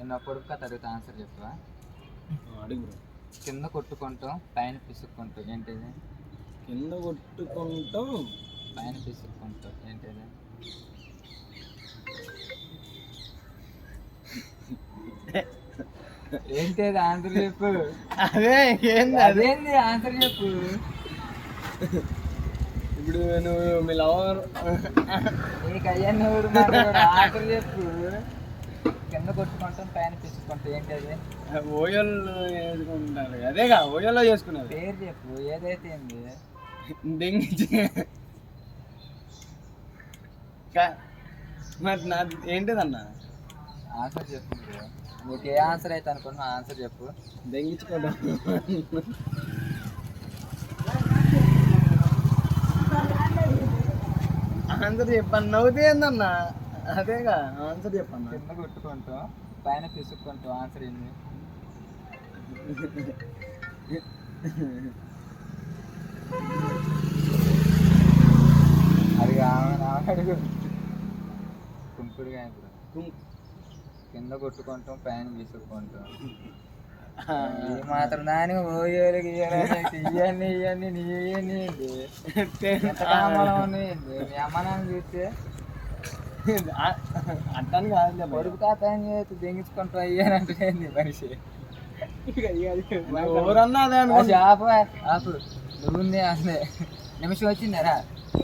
ఎన్నో పొడుపు కథ అడిగితే ఆన్సర్ చెప్పవా? అడుగు కింద కొట్టుకుంటాం పైన పిసుక్కుంటాం ఏంటిది? కింద కొట్టుకుంటూ పైన పిసుక్కుంటాం ఏంటిది? ఏంటిది ఆన్సర్ చెప్పు? అదే ఏంది అదే? అదేంది ఆన్సర్ చెప్పు? ఇప్పుడు నువ్వు మీ లవర్ నీకు ఊరు మాట్లాడు ఆన్సర్ చెప్పు. కింద కొట్టుకుంటాం పైన పిసుక్కుంటాం ఏంటిది ఓయోల్లో చేసుకుంటారు అదేగా ఓయోలో చేసుకున్నారు పేరు చెప్పు ఏదైతే ఏంది? దెంగిచి కా- మరి నా ఏంటిదన్న? ఆన్సర్ చెప్పు. నీకు. ఏ ఆన్సర్ అయితే అనుకున్నా ఆన్సర్ చెప్పు. దెంగించుకోవడం ఆన్సర్ చెప్పాను నవ్వుతే ఏందన్న? అదేగా ఆన్సర్ చెప్పన్న. కింద కొట్టుకుంటాం పైన పిసుక్కుంటాం ఆన్సర్ ఏంది? అది అడుగు. కుంకుడుగా కింద కొట్టుకుంటాం పైన పిసుక్కుంటాం. ఈ మాత్రం దాని ఓయోలు ఇవన్నీ ఇవన్నీ నీ ఏంటి ఎంత కామలం ఉన్నాయండి మీ అమ్మ నాన్న చూస్తే అట్టాని కాదులే మరి. పొడుగు తాత అని చేతి దెంగించుకుంటూ అయ్యానంటే ఏంది మనిషి? ఎవరన్నా అదే ఆ అనుకో షాపు ఆపు. నువ్వుంది అందే నిమిషం వచ్చిందరా